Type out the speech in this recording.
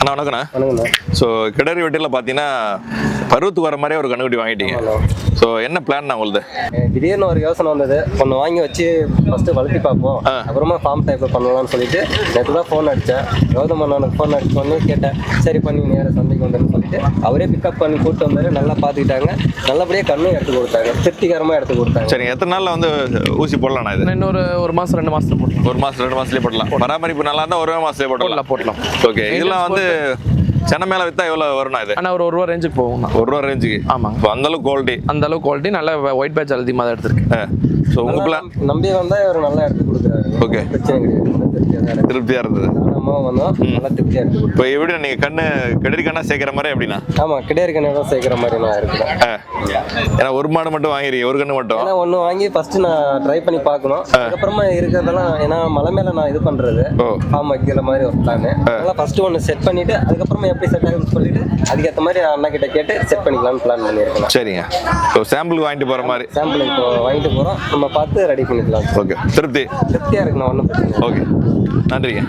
அண்ணா வணக்கண்ணா வணக்கண்ணா ஸோ கிடரி வெட்டியில் பார்த்தீங்கன்னா பருவத்துக்கு வர மாதிரியே ஒரு கண்ணுக்குட்டி வாங்கிட்டீங்க. ஸோ என்ன பிளான் உங்களுது? திடீர்னு ஒரு யோசனை வந்தது. ஒன்று வாங்கி வச்சு ஃபஸ்ட்டு வளர்த்தி பார்ப்போம். அப்புறமா ஃபார்ம் டைப்பில் பண்ணலாம்னு சொல்லிட்டு நேற்று தான் ஃபோன் அடித்தேன் கௌதம் அண்ணனுக்கு ஃபோன் அடிச்சு பண்ணி கேட்டேன். சரி பண்ணி நேராக சந்தைக்கு வந்தேன்னு சொல்லிட்டு. அவரே பிக்கப் பண்ணி கூப்பிட்டு வந்தாரு. நல்லா பார்த்துக்கிட்டாங்க. நல்லபடியாக கண்ணும் எடுத்து கொடுத்தாங்க. திருப்திகரமாக எடுத்து கொடுத்தாங்க. சரிங்க எத்தனை நாளில் வந்து ஊசி போடலாம்ண்ணா இது? இன்னொரு ஒரு மாசம் ரெண்டு மாசத்துல போட்டலாம் ஒரு மாதம் ரெண்டு மாதத்துலேயே போடலாம். பராமரிப்பு நல்லா இருந்தால் ஒரு மாதத்துலேயே போடலாம் போடலாம். ஓகே இதெல்லாம் வந்து சென்னை மேலே விற்றா எவ்வளோ வரும்ண்ணா இது? ஆனா ஒரு ஒரு ரூபா ரேஞ்சுக்கு போகும்ண்ணா. ஒரு ரூபா ரேஞ்சுக்கு ஆமாங்க. இப்போ அந்தளவுக்கு குவாலிட்டி அந்த அளவுக்கு குவாலிட்டி நல்ல ஒயிட் பேட்ச் அதிகமாக தான் எடுத்திருக்கு. ஸோ உங்கள் பிளான் நம்பி வந்தால் இவர் நல்லா எடுத்து கொடுக்குறாரு. எடுத்து திருப்தியாக இருந்தது. நல்லா திருப்தியாக எடுத்து கொடுத்தோம் இப்போ எப்படி நீங்கள் கண்ணு கிடரி கண்ணா சேர்க்குற மாதிரி எப்படிண்ணா? ஆமாம் கிடையாது கண்ணு தான் சேர்க்குற மாதிரி நான் இருக்கிறேன் ஆ. ஏன்னா ஒரு மாடு மட்டும் வாங்கிறீங்க ஒரு கண்ணு மட்டும்? ஏன்னா ஒன்று வாங்கி ஃபர்ஸ்ட் நான் ட்ரை பண்ணி பார்க்கணும். அதுக்கப்புறமா இருக்கிறதெல்லாம் ஏன்னா மலை மேலே நான் இது பண்ணுறது ஓ. ஃபார்ம் வைக்கிற மாதிரி ஒரு பிளான் அதனால ஃபர்ஸ்ட் ஒன்று செட் பண்ணிட்டு அதுக்கப்புறமா எப்படி செட் ஆகுதுன்னு சொல்லிட்டு அதுக்கேற்ற மாதிரி நான் அண்ணா கிட்ட கேட்டு செட் பண்ணிக்கலாம்னு பிளான் பண்ணியிருக்கேன். சரிங்க. ஸோ சாம்பிள் வாங்கிட்டு போகிற மாதிரி. சாம்பிள் இப்போ வாங்கிட்டு போகிறோம் நம்ம பார்த்து ரெடி பண்ணிக்கலாம். ஓகே திருப்தி. திருப்தியாக இருக்குண்ணா ஒன்றும் பிரச்சனை. ஓகே நன்றிங்க.